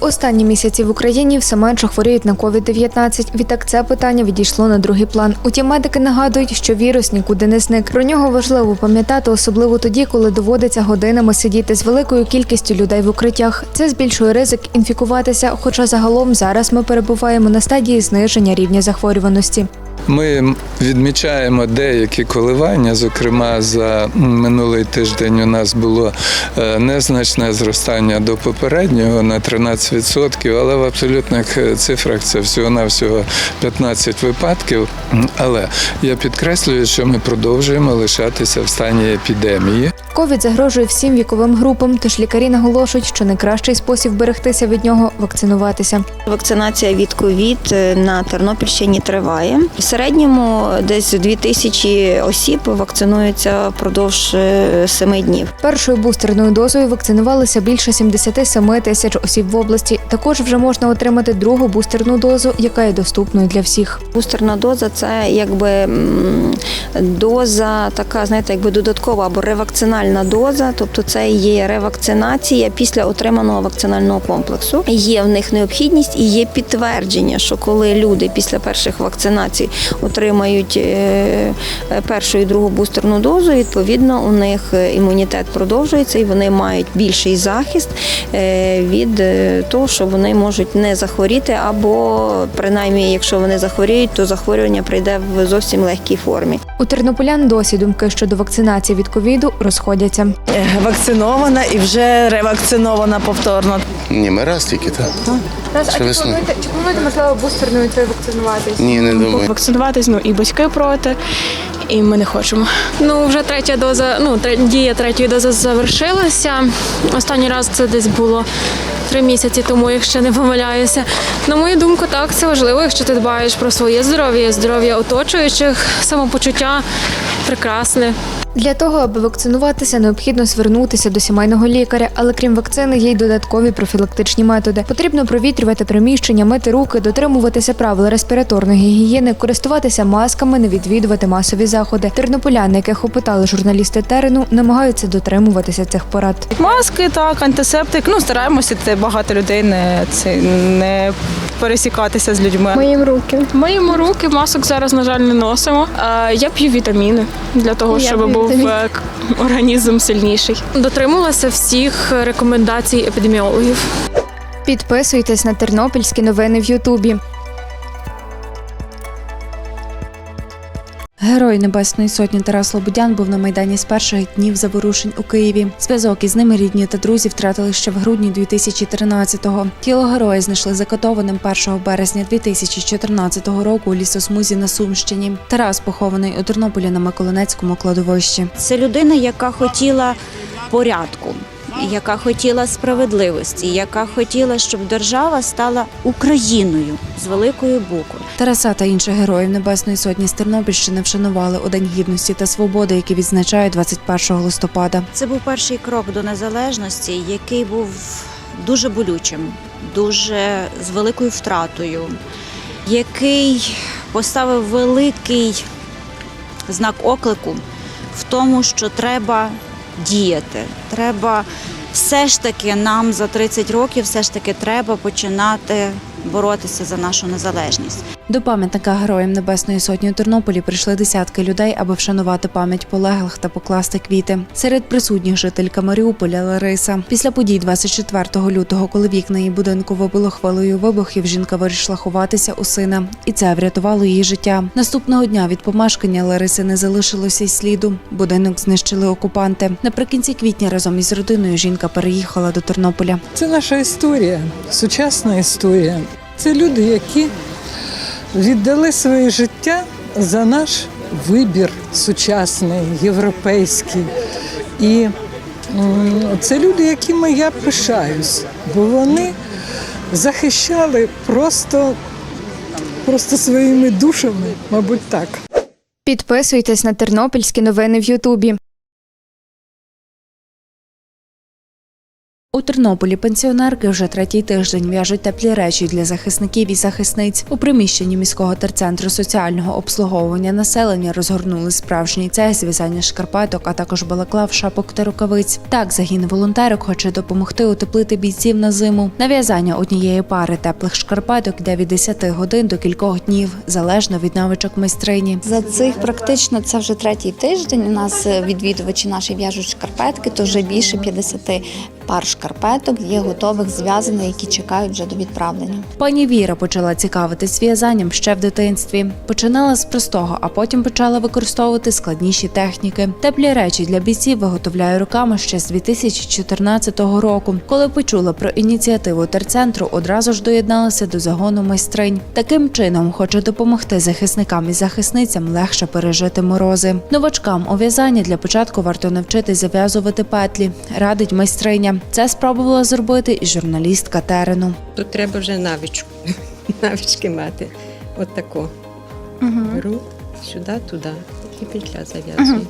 Останні місяці в Україні все менше хворіють на COVID-19. Відтак це питання відійшло на другий план. Утім, медики нагадують, що вірус нікуди не зник. Про нього важливо пам'ятати, особливо тоді, коли доводиться годинами сидіти з великою кількістю людей в укриттях. Це збільшує ризик інфікуватися. Хоча загалом зараз ми перебуваємо на стадії зниження рівня захворюваності. Ми відмічаємо деякі коливання. Зокрема, за минулий тиждень у нас було е, незначне зростання до попереднього на 13%, але в абсолютних е, цифрах це всього-навсього 15 випадків. Але я підкреслюю, що ми продовжуємо лишатися в стані епідемії. Ковід загрожує всім віковим групам, тож лікарі наголошують, що найкращий спосіб берегтися від нього вакцинуватися. Вакцинація від ковід е, на Тернопільщині триває. Середньому десь 2 тисячі осіб вакцинуються впродовж е, семи днів. Першою бустерною дозою вакцинувалися більше 77 тисяч осіб в області. Також вже можна отримати другу бустерну дозу, яка є доступною для всіх. Бустерна доза це якби доза, така знаєте, якби додаткова або ревакцинальна доза, тобто це є ревакцинація після отриманого вакцинального комплексу. Є в них необхідність і є підтвердження, що коли люди після перших вакцинацій отримають е, першу і другу бустерну дозу, відповідно у них е, імунітет продовжується і вони мають більший захист е, від того, що вони можуть не захворіти, або принаймні, якщо вони захворіють, то захворювання прийде в зовсім легкій формі. У тернополян досі думки щодо вакцинації від ковіду розходяться. Вакцинована і вже ревакцинована повторно. Ні, ми раз тільки так. Ще весною. чи плануєте можливо бустерною цією вакцинуватись? Ні, не думаю. Вакцинуватись, ну і батьки проти, і ми не хочемо. Ну вже третя доза, ну дія третьої дози завершилася. Останній раз це десь було три місяці тому, якщо не помиляюся. На мою думку, так це важливо, якщо ти дбаєш про своє здоров'я, здоров'я оточуючих, самопочуття прекрасне. Для того, аби вакцинуватися, необхідно звернутися до сімейного лікаря, але крім вакцини, є й додаткові профілактичні методи. Потрібно провітрювати приміщення, мити руки, дотримуватися правил респіраторної гігієни, користуватися масками, не відвідувати масові заходи. Тернополяни, яких опитали журналісти терену, намагаються дотримуватися цих порад. Маски, так, антисептик. Ну, стараємося, це багато людей не, це, не пересікатися з людьми. Моїм руки. Моїм руки масок зараз, на жаль, не носимо. А я п'ю вітаміни для того, щоб був організм сильніший. Дотримувалася всіх рекомендацій епідеміологів. Підписуйтесь на тернопільські новини в Ютубі. Герой Небесної Сотні Тарас Лободян був на майдані з перших днів заворушень у Києві. Зв'язок із ними рідні та друзі втратили ще в грудні 2013-го. Тіло героя знайшли закатованим 1 березня 2014 року у лісосмузі на Сумщині. Тарас похований у Тернополі на Миколинецькому кладовищі. Це людина, яка хотіла порядку, яка хотіла справедливості, яка хотіла, щоб держава стала Україною з великою букви. Тараса та інших героїв Небесної Сотні з Тернопільщини вшанували у День гідності та свободи, який відзначають 21 листопада. Це був перший крок до незалежності, який був дуже болючим, дуже з великою втратою, який поставив великий знак оклику в тому, що треба діяти. Треба все ж таки нам за 30 років, все ж таки треба починати боротися за нашу незалежність. До пам'ятника героям Небесної Сотні у Тернополі прийшли десятки людей, аби вшанувати пам'ять полеглих та покласти квіти. Серед присутніх жителька Маріуполя Лариса. Після подій 24 лютого, коли вікна її будинку вибило хвилею вибухів, жінка вирішила ховатися у сина, і це врятувало її життя. Наступного дня від помешкання Лариси не залишилося й сліду. Будинок знищили окупанти. Наприкінці квітня разом із родиною жінка переїхала до Тернополя. Це наша історія, сучасна історія. Це люди, які віддали своє життя за наш вибір сучасний, європейський. І це люди, якими я пишаюсь, бо вони захищали просто, просто своїми душами, мабуть, так. Підписуйтесь на тернопільські новини в Ютубі. У Тернополі пенсіонерки вже третій тиждень в'яжуть теплі речі для захисників і захисниць. У приміщенні міського терцентру соціального обслуговування населення розгорнули справжній цех з в'язання шкарпеток, а також балаклав, шапок та рукавиць. Так загін волонтерок хоче допомогти утеплити бійців на зиму. На в'язання однієї пари теплих шкарпеток йде від 10 годин до кількох днів, залежно від навичок майстрині. За цих практично це вже третій тиждень. У нас е, відвідувачі наші в'яжуть шкарпетки, то вже більше 50 пар шкарпеток є готових зв'язаних, які чекають вже до відправлення. Пані Віра почала цікавитись в'язанням ще в дитинстві. Починала з простого, а потім почала використовувати складніші техніки. Теплі речі для бійців виготовляє руками ще з 2014 року. Коли почула про ініціативу терцентру, одразу ж доєдналася до загону майстринь. Таким чином хоче допомогти захисникам і захисницям легше пережити морози. Новачкам у в'язанні для початку варто навчитись зав'язувати петлі, радить майстриня. Це спробувала зробити і журналістка терену. Тут треба вже навичку. Навички мати. От тако. Беру сюди, туди. І петля зав'язую.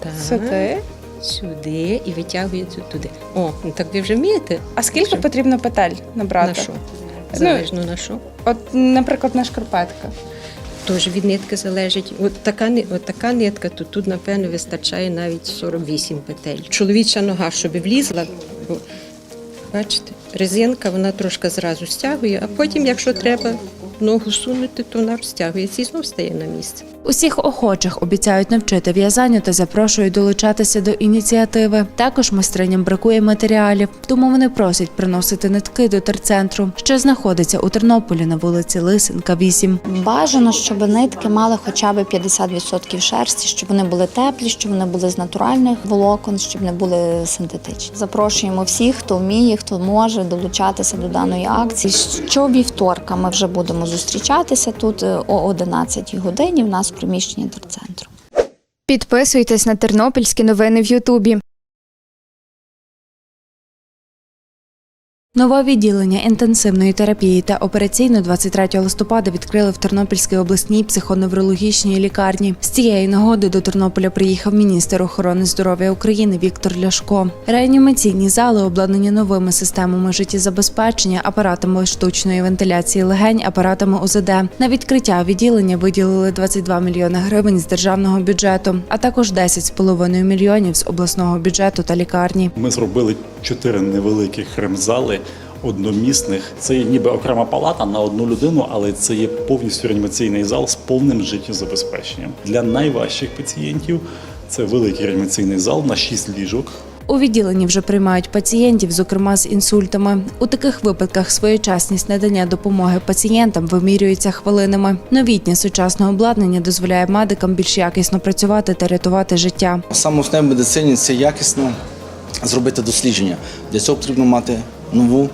Так. Сюди. Сюди і витягую цю туди. О, ну так ви вже вмієте? А скільки Що? потрібно петель набрати? На що? Залежно на що. От, наприклад, на шкарпетка. Тож від нитки залежить. От така, ни- от така нитка, то тут, напевно, вистачає навіть 48 петель. Чоловіча нога, щоб влізла, бачите, резинка, вона трошки зразу стягує, а потім, якщо треба ногу сунути, то вона розтягується і знов стає на місце. Усіх охочих обіцяють навчити в'язанню та запрошують долучатися до ініціативи. Також майстриням бракує матеріалів, тому вони просять приносити нитки до терцентру, що знаходиться у Тернополі на вулиці Лисенка, 8. Бажано, щоб нитки мали хоча б 50% шерсті, щоб вони були теплі, щоб вони були з натуральних волокон, щоб не були синтетичні. Запрошуємо всіх, хто вміє, хто може долучатися до даної акції. Щовівторка ми вже будемо зустрічатися тут о 11 годині. В нас в приміщенні терцентру. Підписуйтесь на тернопільські новини в Ютубі. Нове відділення інтенсивної терапії та операційну 23 листопада відкрили в Тернопільській обласній психоневрологічній лікарні. З цієї нагоди до Тернополя приїхав міністр охорони здоров'я України Віктор Ляшко. Реанімаційні зали обладнані новими системами життєзабезпечення, апаратами штучної вентиляції легень, апаратами УЗД. На відкриття відділення виділили 22 мільйони гривень з державного бюджету, а також 10,5 мільйонів з обласного бюджету та лікарні. Ми зробили чотири невеликих ремзали одномісних. Це є ніби окрема палата на одну людину, але це є повністю реанімаційний зал з повним життєзабезпеченням. Для найважчих пацієнтів це великий реанімаційний зал на 6 ліжок. У відділенні вже приймають пацієнтів, зокрема з інсультами. У таких випадках своєчасність надання допомоги пацієнтам вимірюється хвилинами. Новітнє сучасне обладнання дозволяє медикам більш якісно працювати та рятувати життя. Саме основне в медицині це якісно зробити дослідження. Для цього потрібно мати нову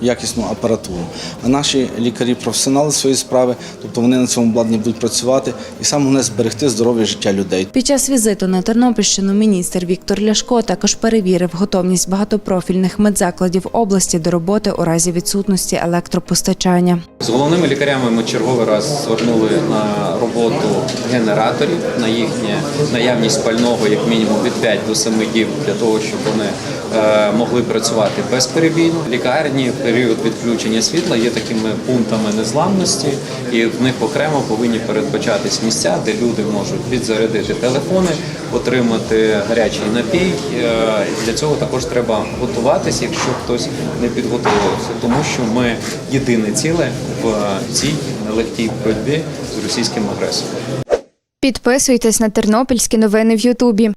якісну апаратуру. А наші лікарі професіонали своєї справи, тобто вони на цьому обладнанні будуть працювати і саме головне зберегти здоров'я життя людей. Під час візиту на Тернопільщину міністр Віктор Ляшко також перевірив готовність багатопрофільних медзакладів області до роботи у разі відсутності електропостачання. З головними лікарями ми черговий раз звернули на роботу генераторів, на їхнє наявність пального як мінімум від 5 до 7 діб для того, щоб вони е, могли працювати безперебійно. Лікарні період відключення світла є такими пунктами незламності, і в них окремо повинні передбачатись місця, де люди можуть підзарядити телефони, отримати гарячий напій. Е, Для цього також треба готуватися, якщо хтось не підготовився, тому що ми єдине ціле в цій нелегкій боротьбі з російським агресором. Підписуйтесь на тернопільські новини в Ютубі.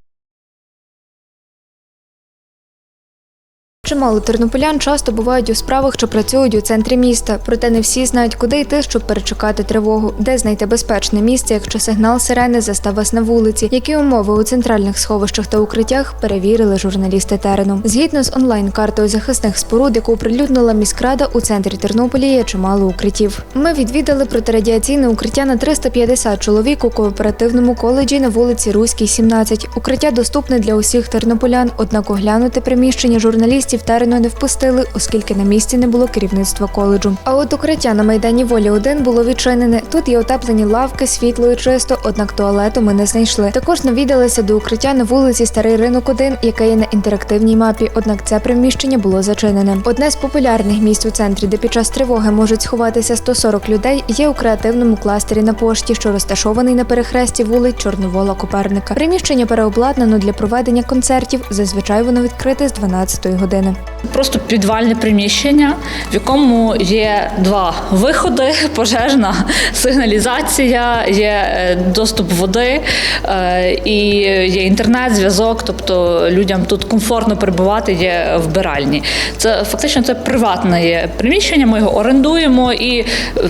Чимало тернополян часто бувають у справах, що працюють у центрі міста, проте не всі знають, куди йти, щоб перечекати тривогу, де знайти безпечне місце, якщо сигнал сирени застав вас на вулиці. Які умови у центральних сховищах та укриттях перевірили журналісти терену. Згідно з онлайн-картою захисних споруд, яку оприлюднила міськрада, у центрі Тернополя є чимало укриттів. Ми відвідали протирадіаційне укриття на 350 чоловік у кооперативному коледжі на вулиці Руській, 17. Укриття доступне для усіх тернополян, однак оглянути приміщення журналістів в терену не впустили, оскільки на місці не було керівництва коледжу. А от укриття на майдані волі 1 було відчинене. Тут є утеплені лавки, світло і чисто, однак туалету ми не знайшли. Також навідалися до укриття на вулиці Старий Ринок 1, яке є на інтерактивній мапі. Однак це приміщення було зачинене. Одне з популярних місць у центрі, де під час тривоги можуть сховатися 140 людей, є у креативному кластері на пошті, що розташований на перехресті вулиць Чорновола Коперника. Приміщення переобладнано для проведення концертів. Зазвичай воно відкрите з 12 години. Просто підвальне приміщення, в якому є два виходи: пожежна сигналізація, є е, доступ води е, і є інтернет, зв'язок. Тобто людям тут комфортно перебувати є вбиральні. Це фактично це приватне є приміщення. Ми його орендуємо і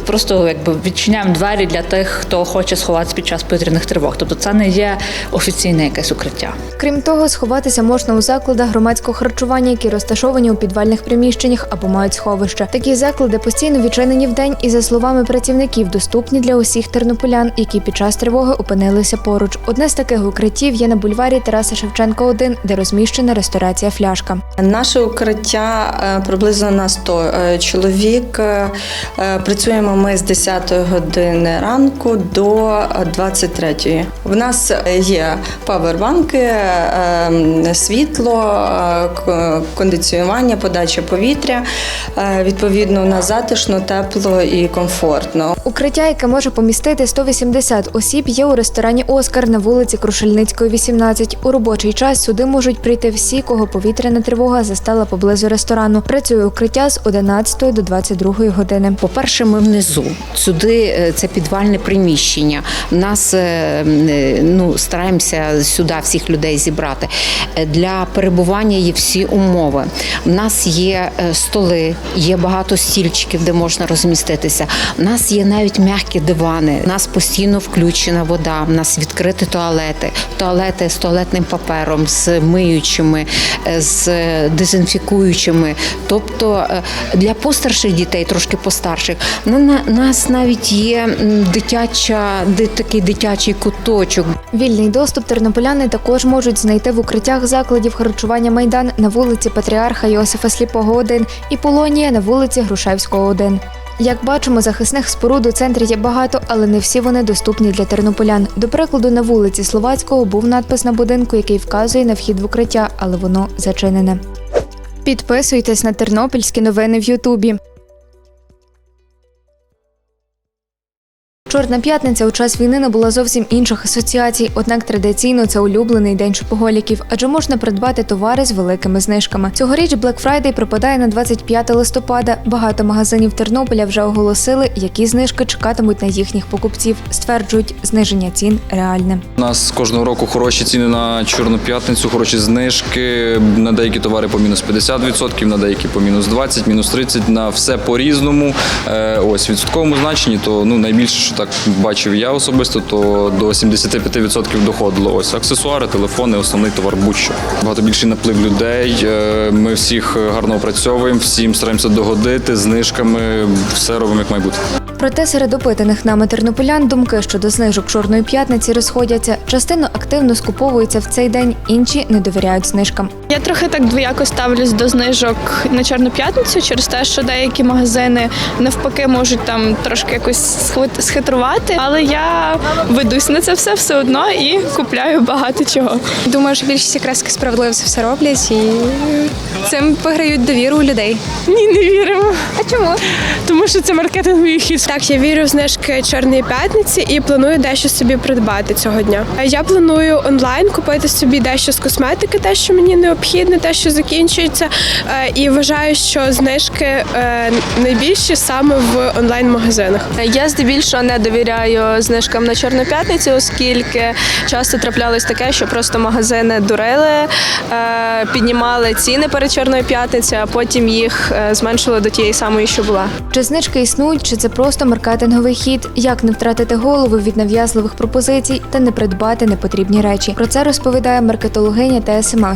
просто якби відчиняємо двері для тих, хто хоче сховатися під час повітряних тривог. Тобто це не є офіційне якесь укриття. Крім того, сховатися можна у закладах громадського харчування, які розташовані у підвальних приміщеннях або мають сховище. Такі заклади постійно відчинені вдень і, за словами працівників, доступні для усіх тернополян, які під час тривоги опинилися поруч. Одне з таких укриттів є на бульварі Тараса Шевченка, 1, де розміщена ресторація фляшка. Наше укриття е, приблизно на 100 е, чоловік. Е, Працюємо ми з 10 години ранку до 23. В нас є павербанки, світло, е, к- кондиціювання, подача повітря. Е, Відповідно, у нас затишно, тепло і комфортно. Укриття, яке може помістити 180 осіб, є у ресторані Оскар на вулиці Крушельницької, 18. У робочий час сюди можуть прийти всі, кого повітряна тривога застала поблизу ресторану. Працює укриття з 11 до 22 години. По-перше, ми внизу. Сюди е, це підвальне приміщення. Нас е, ну, стараємося сюди всіх людей зібрати. Для перебування є всі умови. У нас є е, столи, є багато стільчиків, де можна розміститися. У нас є навіть м'які дивани. У нас постійно включена вода. У нас відкриті туалети, туалети з туалетним папером, з миючими, е, з дезінфікуючими. Тобто е, для постарших дітей, трошки постарших, на на- нас навіть є дитяча, такий дитячий куточок. Вільний доступ тернополяни також можуть знайти в укриттях закладів харчування Майдан на вулиці Патріарха Йосифа Сліпого 1 і Полонія на вулиці Грушевського 1. Як бачимо, захисних споруд у центрі є багато, але не всі вони доступні для тернополян. До прикладу, на вулиці Словацького був надпис на будинку, який вказує на вхід в укриття, але воно зачинене. Підписуйтесь на тернопільські новини в Ютубі. Чорна п'ятниця у час війни набула зовсім інших асоціацій, однак традиційно це улюблений день шопоголіків, адже можна придбати товари з великими знижками. Цьогоріч Black Friday припадає на 25 листопада. Багато магазинів Тернополя вже оголосили, які знижки чекатимуть на їхніх покупців. Стверджують, зниження цін реальне. У нас кожного року хороші ціни на Чорну п'ятницю, хороші знижки. На деякі товари по мінус 50%, на деякі по мінус 20%, мінус 30%, на все по-різному. Е, Ось відсотковому значенні, то ну найбільше, так бачив я особисто, то до 75% доходило. Ось аксесуари, телефони, основний товар будь-що. Багато більший наплив людей. Е, Ми всіх гарно опрацьовуємо, всім стараємося догодити знижками, все робимо як має бути. Проте серед опитаних нами тернополян думки щодо знижок чорної п'ятниці розходяться. Частина активно скуповується в цей день, інші не довіряють знижкам. Я трохи так двояко ставлюсь до знижок на Чорну п'ятницю через те, що деякі магазини навпаки можуть там трошки якось схитрувати. Але я ведусь на це все все одно і купляю багато чого. Думаю, що більшість якраз справедливо це все роблять і цим виграють довіру у людей. Ні, не віримо. А чому? Тому що це маркетинговий хід. Так, я вірю в знижки Чорної п'ятниці і планую дещо собі придбати цього дня. Я планую онлайн купити собі дещо з косметики, те, що мені необхідне, те, що закінчується. Е, І вважаю, що знижки е, найбільші саме в онлайн-магазинах. Я здебільшого не довіряю знижкам на Чорну п'ятницю, оскільки часто траплялось таке, що просто магазини дурили, е, піднімали ціни перед Чорною п'ятницею, а потім їх зменшили до тієї самої, що була. Чи знижки існують, чи це просто маркетинговий хід? Як не втратити голову від нав'язливих пропозицій та не придбати непотрібні речі? Про це розповідає маркетологиня та СММ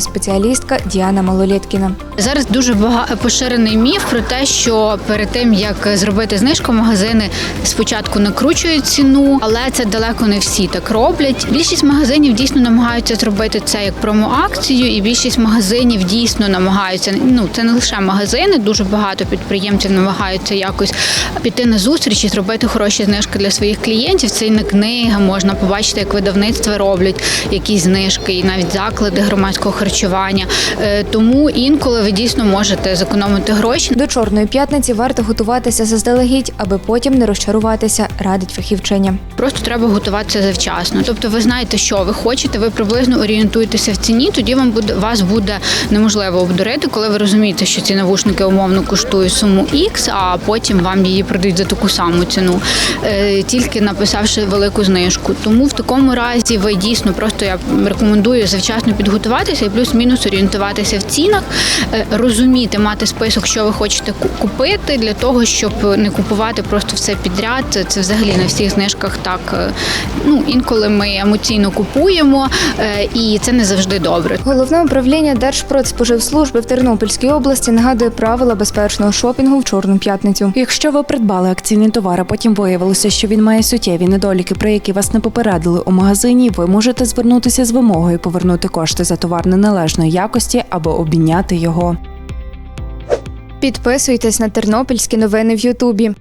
спеціалістка Діана Малолєткіна. Зараз дуже поширений міф про те, що перед тим як зробити знижку, магазини спочатку накручують ціну, але це далеко не всі так роблять. Більшість магазинів дійсно намагаються зробити це як промоакцію, і більшість магазинів дійсно намагаються ну це не лише магазини, дуже багато підприємців намагаються якось піти на зустріч і зробити хороші знижки для своїх клієнтів. Це і на книга можна побачити, як видавництва роблять якісь знижки, і навіть заклади громадського харчування. Е, Тому інколи ви дійсно можете зекономити гроші. До чорної п'ятниці варто готуватися заздалегідь, аби потім не розчаруватися, радить фахівчиня. Просто треба готуватися завчасно. Тобто, ви знаєте, що ви хочете, ви приблизно орієнтуєтеся в ціні. Тоді вам буде вас буде неможливо обдурити, коли ви розумієте, що ці навушники умовно коштують суму X, а потім вам її продають за таку саму ціну, е, тільки написавши велику знижку. Тому в такому разі ви дійсно просто я рекомендую завчасно підготуватися і плюс-мінус орієнтуватися в цінах, е, розуміти, мати список, що ви хочете купити для того, щоб не купувати просто все підряд. Це взагалі на всіх знижках так. е, Ну інколи ми емоційно купуємо, е, і це не завжди добре. Головне управління Держпродспоживслужби в Тернопільській області нагадує правила безпечного шопінгу в чорну п'ятницю. Якщо ви придбали акційний товар, а потім виявилося, що він має суттєві недоліки, про які вас не попередили у магазині, ви можете звернутися з вимогою повернути кошти за товар неналежної якості або обміняти його. Підписуйтесь на тернопільські новини в Ютубі.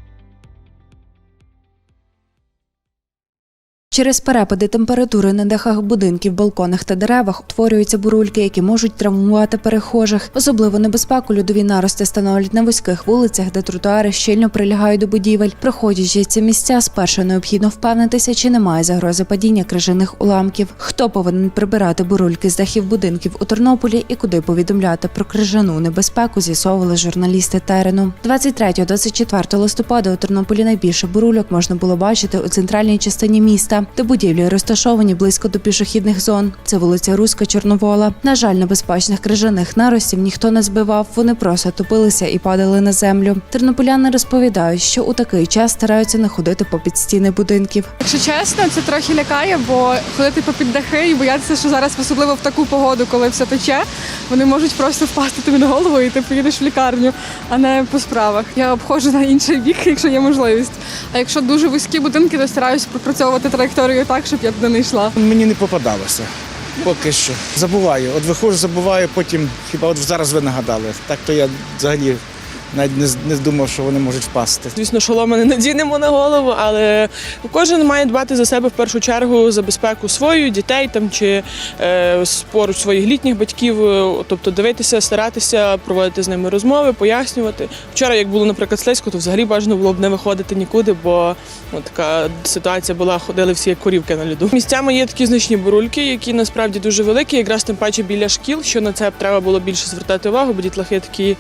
Через перепади температури на дахах будинків, балконах та деревах утворюються бурульки, які можуть травмувати перехожих. Особливо небезпеку льодові нарости становлять на вузьких вулицях, де тротуари щільно прилягають до будівель. Проходячи ці місця, спершу необхідно впевнитися, чи немає загрози падіння крижаних уламків. Хто повинен прибирати бурульки з дахів будинків у Тернополі і куди повідомляти про крижану небезпеку, з'ясовували журналісти терену. 23-24 листопада у Тернополі найбільше бурульок можна було бачити у центральній частині міста, де будівлі розташовані близько до пішохідних зон. Це вулиця Руська Чорновола. На жаль, небезпечних крижаних наростів ніхто не збивав. Вони просто топилися і падали на землю. Тернополяни розповідають, що у такий час стараються не ходити попід стіни будинків. Якщо чесно, це трохи лякає, бо ходити попід дахи і боятися, що зараз, особливо в таку погоду, коли все тече, вони можуть просто впасти тобі на голову і ти поїдеш в лікарню, а не по справах. Я обходжу на інший бік, якщо є можливість. А якщо дуже вузькі будинки, то стараюсь пропрацьовувати траєкторію так, щоб я туди не йшла. Мені не попадалося. Поки що. Забуваю. От виходжу, забуваю, потім хіба от зараз ви нагадали. Так то я взагалі навіть не, не думав, що вони можуть впасти. Звісно, шоломи не надінемо на голову, але кожен має дбати за себе в першу чергу за безпеку свою, дітей там чи е, поруч своїх літніх батьків. е, Тобто дивитися, старатися, проводити з ними розмови, пояснювати. Вчора, як було, наприклад, слизько, то взагалі бажано було б не виходити нікуди, бо ну, така ситуація була, ходили всі як корівки на льоду. Місцями є такі значні бурульки, які насправді дуже великі, якраз тим паче біля шкіл, що на це треба було більше звертати увагу, бо дітлахи такі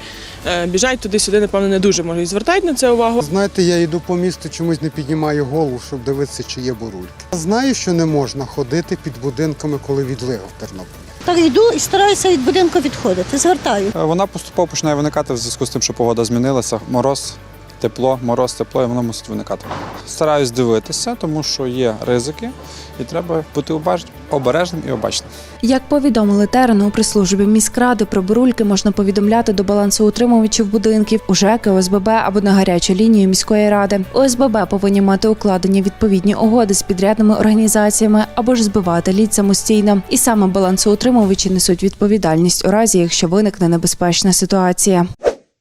е, біжать туди-сюди, напевно, не дуже можуть звертати на це увагу. Знаєте, я йду по місту, чомусь не піднімаю голову, щоб дивитися, чи є бурульки. Знаю, що не можна ходити під будинками, коли відлив в Тернополі. Так йду і стараюся від будинку відходити. Звертаю. Е, Вона поступово починає виникати в зв'язку з тим, що погода змінилася. Мороз, тепло, мороз, тепло, і воно мусить виникати. Стараюсь дивитися, тому що є ризики, і треба бути обережним і обачним. Як повідомили терену у прес-службі міськради, про бурульки можна повідомляти до балансоутримувачів будинків, УЖЕК, ОСББ або на гарячу лінію міської ради. ОСББ повинні мати укладені відповідні угоди з підрядними організаціями або ж збивати лід самостійно. І саме балансоутримувачі несуть відповідальність у разі, якщо виникне небезпечна ситуація.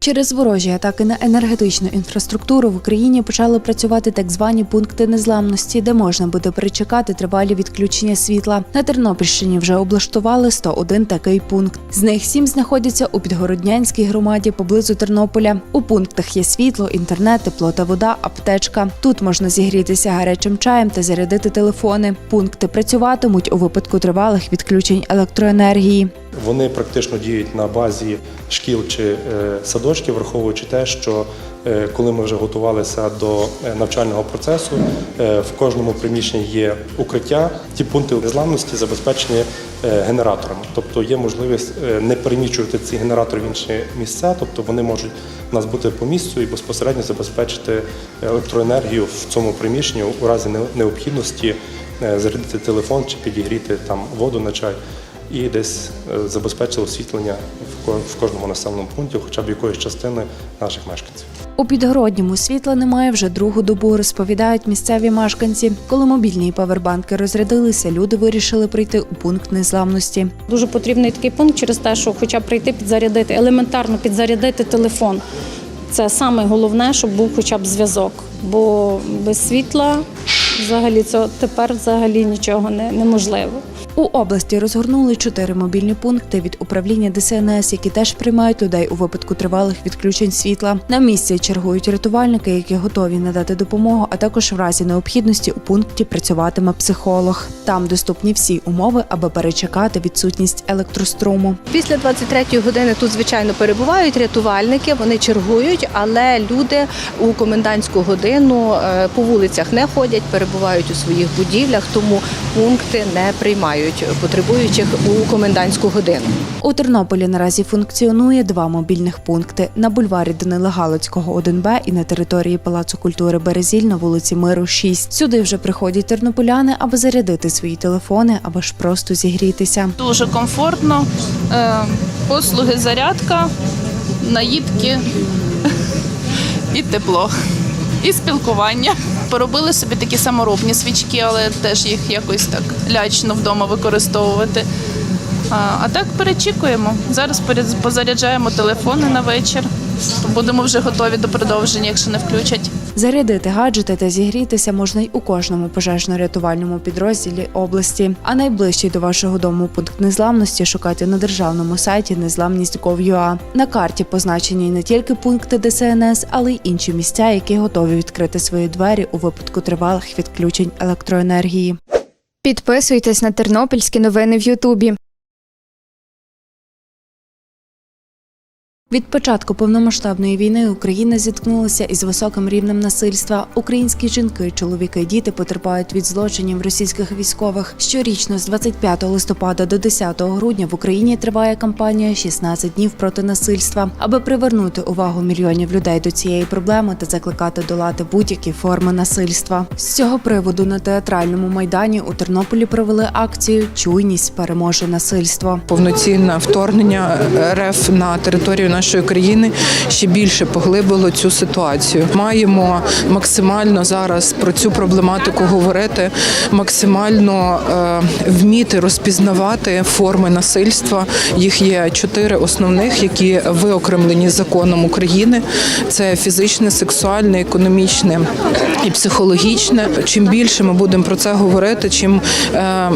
Через ворожі атаки на енергетичну інфраструктуру в Україні почали працювати так звані пункти незламності, де можна буде перечекати тривалі відключення світла. На Тернопільщині вже облаштували 101 такий пункт. З них сім знаходяться у Підгороднянській громаді поблизу Тернополя. У пунктах є світло, інтернет, тепло та вода, аптечка. Тут можна зігрітися гарячим чаєм та зарядити телефони. Пункти працюватимуть у випадку тривалих відключень електроенергії. Вони практично діють на базі шкіл чи е, садочків, враховуючи те, що е, коли ми вже готувалися до е, навчального процесу, е, в кожному приміщенні є укриття. Ті пункти незламності забезпечені генераторами, тобто є можливість не переміщувати ці генератори в інші місця, тобто вони можуть у нас бути по місцю і безпосередньо забезпечити електроенергію в цьому приміщенні у разі необхідності зарядити телефон чи підігріти там воду на чай. І десь е, забезпечили освітлення в ко- в кожному населеному пункті, хоча б якоїсь частини наших мешканців. У Підгородньому світла немає вже другу добу, розповідають місцеві мешканці. Коли мобільні павербанки розрядилися, люди вирішили прийти у пункт незламності. Дуже потрібний такий пункт через те, що хоча б прийти підзарядити, елементарно підзарядити телефон. Це саме головне, щоб був хоча б зв'язок. Бо без світла взагалі це тепер взагалі нічого не, неможливо. У області розгорнули чотири мобільні пункти від управління ДСНС, які теж приймають людей у випадку тривалих відключень світла. На місці чергують рятувальники, які готові надати допомогу. А також в разі необхідності у пункті працюватиме психолог. Там доступні всі умови, аби перечекати відсутність електроструму. Після 23-ї години тут, звичайно, перебувають рятувальники, вони чергують, але люди у комендантську годину е, по вулицях не ходять, перебувають у своїх будівлях, тому пункти не приймають потребуючих у комендантську годину. У Тернополі наразі функціонує два мобільних пункти на бульварі Данила Галицького 1Б і на території Палацу культури Березіль на вулиці Миру 6. Сюди вже приходять тернополяни, аби зарядити свої телефони або ж просто зігрітися. Дуже комфортно. Е, Послуги зарядка, наїдки і тепло, і спілкування. Поробили собі такі саморобні свічки, але теж їх якось так лячно вдома використовувати. А, а так перечікуємо. Зараз позаряджаємо телефони на вечір. Будемо вже готові до продовження, якщо не включать. Зарядити гаджети та зігрітися можна й у кожному пожежно-рятувальному підрозділі області. А найближчий до вашого дому пункт незламності шукайте на державному сайті незламність.gov.ua. На карті позначені не тільки пункти ДСНС, але й інші місця, які готові відкрити свої двері у випадку тривалих відключень електроенергії. Підписуйтесь на тернопільські новини в Ютубі. Від початку повномасштабної війни Україна зіткнулася із високим рівнем насильства. Українські жінки, чоловіки діти потерпають від злочинів російських військових. Щорічно з 25 листопада до 10 грудня в Україні триває кампанія «16 днів проти насильства, аби привернути увагу мільйонів людей до цієї проблеми та закликати долати будь-які форми насильства. З цього приводу на театральному майдані у Тернополі провели акцію Чуйність переможе насильство. повноцінне вторгнення РФ на територію нашої країни ще більше поглибило цю ситуацію. Маємо максимально зараз про цю проблематику говорити, максимально е, вміти розпізнавати форми насильства. Їх є чотири основних, які виокремлені законом України: це фізичне, сексуальне, економічне і психологічне. Чим більше ми будемо про це говорити, чим е,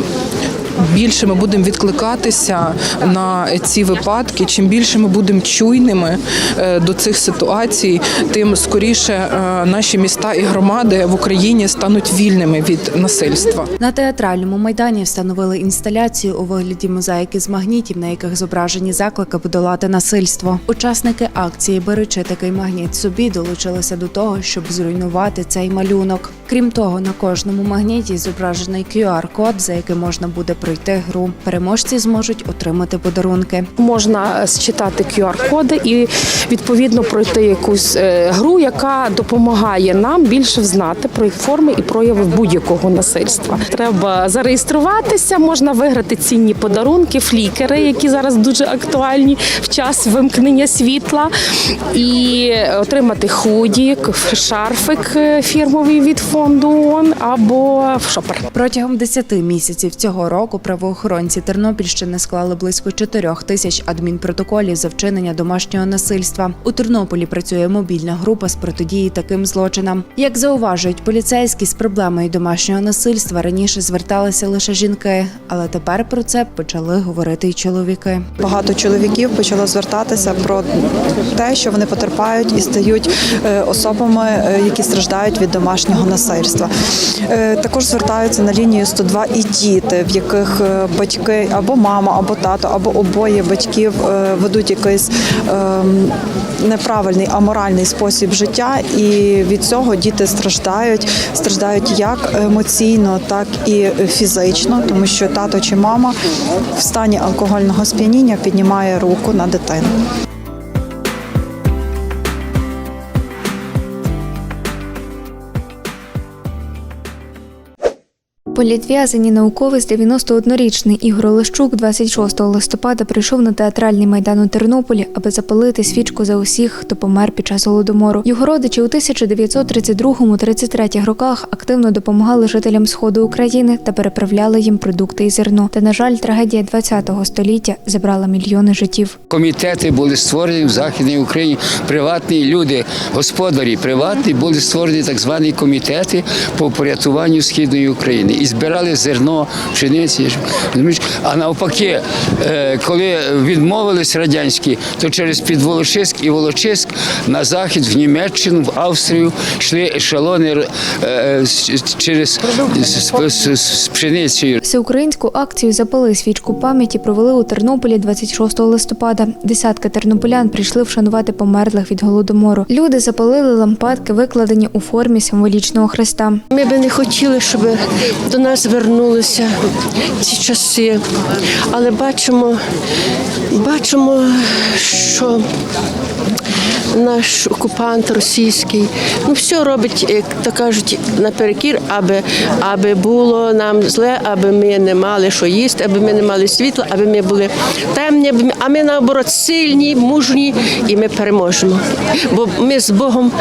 більше ми будемо відкликатися на ці випадки, чим більше ми будемо чуйними е, до цих ситуацій, тим скоріше е, наші міста і громади в Україні стануть вільними від насильства. На театральному майдані встановили інсталяцію у вигляді мозаїки з магнітів, на яких зображені заклики подолати насильство. Учасники акції, беручи такий магніт собі, долучилися до того, щоб зруйнувати цей малюнок. Крім того, на кожному магніті зображений QR-код, за яким можна буде пройти гру. Переможці зможуть отримати подарунки. можна считати QR-коди і відповідно пройти якусь е, гру, яка допомагає нам більше взнати про їх форми і прояви будь-якого насильства. Треба зареєструватися, можна виграти цінні подарунки, флікери, які зараз дуже актуальні в час вимкнення світла, і отримати худі, шарфик е, фірмовий від фонду ООН або шопер. Протягом 10 місяців цього року правоохоронці Тернопільщини склали близько 4 тисяч адмінпротоколів за вчинення домашнього насильства. У Тернополі працює мобільна група з протидії таким злочинам. Як зауважують поліцейські, з проблемою домашнього насильства раніше зверталися лише жінки, але тепер про це почали говорити й чоловіки. Багато чоловіків почало звертатися про те, що вони потерпають і стають е, особами, е, які страждають від домашнього насильства. Е, Також звертаються на лінію 102 і діти, в яких е, батьки або мама, або тато, або обоє батьків е, ведуть якийсь ем, неправильний аморальний спосіб життя, і від цього діти страждають, страждають як емоційно, так і фізично, тому що тато чи мама в стані алкогольного сп'яніння піднімає руку на дитину. Політв'язані науковець 91-річний Ігор Олещук 26 листопада прийшов на театральний майдан у Тернополі, аби запалити свічку за усіх, хто помер під час голодомору. Його родичі у 1932-33 роках активно допомагали жителям сходу України та переправляли їм продукти і зерно. Та на жаль, трагедія 20-го століття забрала мільйони життів. Комітети були створені в Західній Україні. Приватні люди, господарі приватні були створені так звані комітети по порятуванню східної України збирали зерно, пшениці. А навпаки, е, коли відмовились радянські, то через Підволочиськ і Волочиськ на захід в Німеччину, в Австрію йшли ешелони е, з- через з, з- з пшеницею. Всеукраїнську акцію Запали свічку пам'яті провели у Тернополі 26 листопада. Десятки тернополян прийшли вшанувати померлих від голодомору. Люди запалили лампадки, викладені у формі символічного хреста. Ми би не хотіли, щоб до нас вернулися ці часи. Але бачимо, бачимо, що наш окупант російський ну все робить, як то кажуть, наперекір, аби, аби було нам зле, аби ми не мали що їсти, аби ми не мали світла, аби ми були темні, а ми наоборот сильні, мужні, і ми переможемо. Бо ми з Богом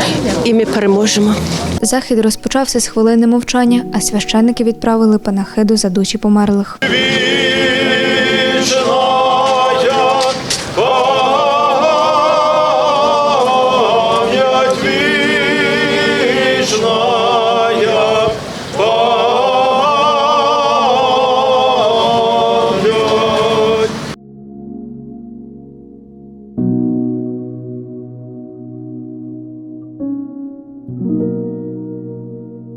і ми переможемо. Захід розпочався з хвилини мовчання, а священники відправили панахиду за душі померлих.